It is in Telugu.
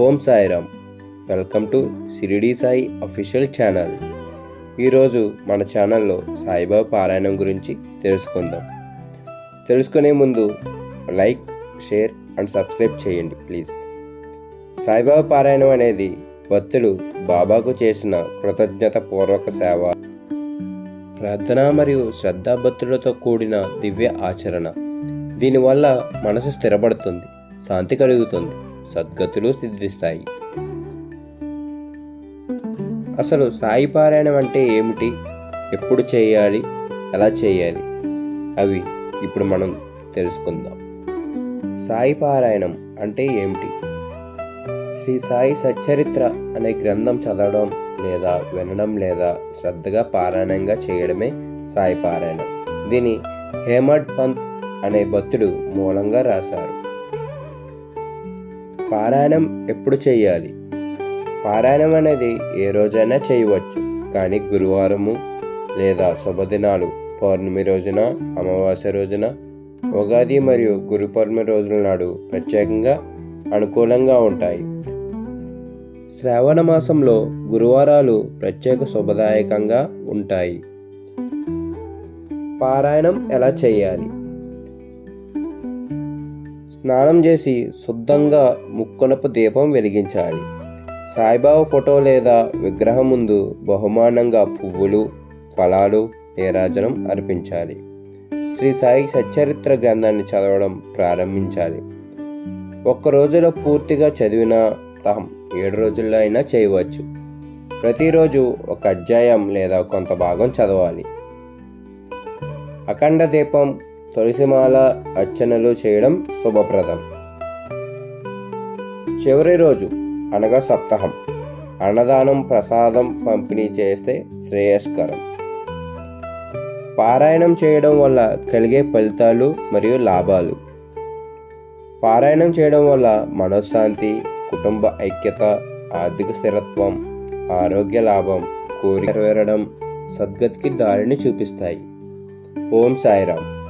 Om Sairam. Welcome to Shirdi Sai official channel. ఈరోజు మన ఛానల్లో సాయిబాబా పారాయణం గురించి తెలుసుకుందాం. తెలుసుకునే ముందు లైక్ షేర్ అండ్ సబ్స్క్రైబ్ చేయండి ప్లీజ్. సాయిబాబా పారాయణం అనేది భక్తులు బాబాకు చేసిన కృతజ్ఞత పూర్వక సేవ ప్రార్థన మరియు శ్రద్ధాభక్తులతో కూడిన దివ్య ఆచరణ. దీనివల్ల మనసు స్థిరపడుతుంది శాంతి కలుగుతుంది. సద్గతులు సిద్ధిస్తాయి. అసలు సాయి పారాయణం అంటే ఏమిటి? ఎప్పుడు చేయాలి? ఎలా చేయాలి? అవి ఇప్పుడు మనం తెలుసుకుందాం. సాయి పారాయణం అంటే ఏమిటి? శ్రీ సాయి సచ్చరిత్ర అనే గ్రంథం చదవడం లేదా వినడం లేదా శ్రద్ధగా పారాయణంగా చేయడమే సాయి పారాయణం. దీని హేమడ్ పంత్ అనే భక్తుడు మూలంగా రాశారు. పారాయణం ఎప్పుడు చేయాలి? పారాయణం అనేది ఏ రోజైనా చేయవచ్చు. కానీ గురువారము లేదా శుభదినాలు పౌర్ణమి రోజున అమావాస్య రోజున ఉగాది మరియు గురు పౌర్ణమి రోజుల నాడు ప్రత్యేకంగా అనుకూలంగా ఉంటాయి. శ్రావణ మాసంలో గురువారాలు ప్రత్యేక శుభదాయకంగా ఉంటాయి. పారాయణం ఎలా చేయాలి? స్నానం చేసి శుద్ధంగా ముక్కునపు దీపం వెలిగించాలి. సాయిబాబా ఫోటో లేదా విగ్రహం ముందు బహుమానంగా పువ్వులు ఫలాలు నీరాజనం అర్పించాలి. శ్రీ సాయి సచ్చరిత్ర గ్రంథాన్ని చదవడం ప్రారంభించాలి. ఒక్క రోజులో పూర్తిగా చదివిన తహం ఏడు రోజుల్లో అయినా చేయవచ్చు. ప్రతిరోజు ఒక అధ్యాయం లేదా కొంత భాగం చదవాలి. అఖండ దీపం తులసిమాల అర్చనలు చేయడం శుభప్రదం. చివరి రోజు అనగా సప్తాహం. అన్నదానం ప్రసాదం పంపిణీ చేస్తే శ్రేయస్కరం. పారాయణం చేయడం వల్ల కలిగే ఫలితాలు మరియు లాభాలు. పారాయణం చేయడం వల్ల మనశ్శాంతి కుటుంబ ఐక్యత ఆర్థిక స్థిరత్వం ఆరోగ్య లాభం కోరిక నెరవేరడం సద్గతికి దారిని చూపిస్తాయి. ఓం సాయిరామ్.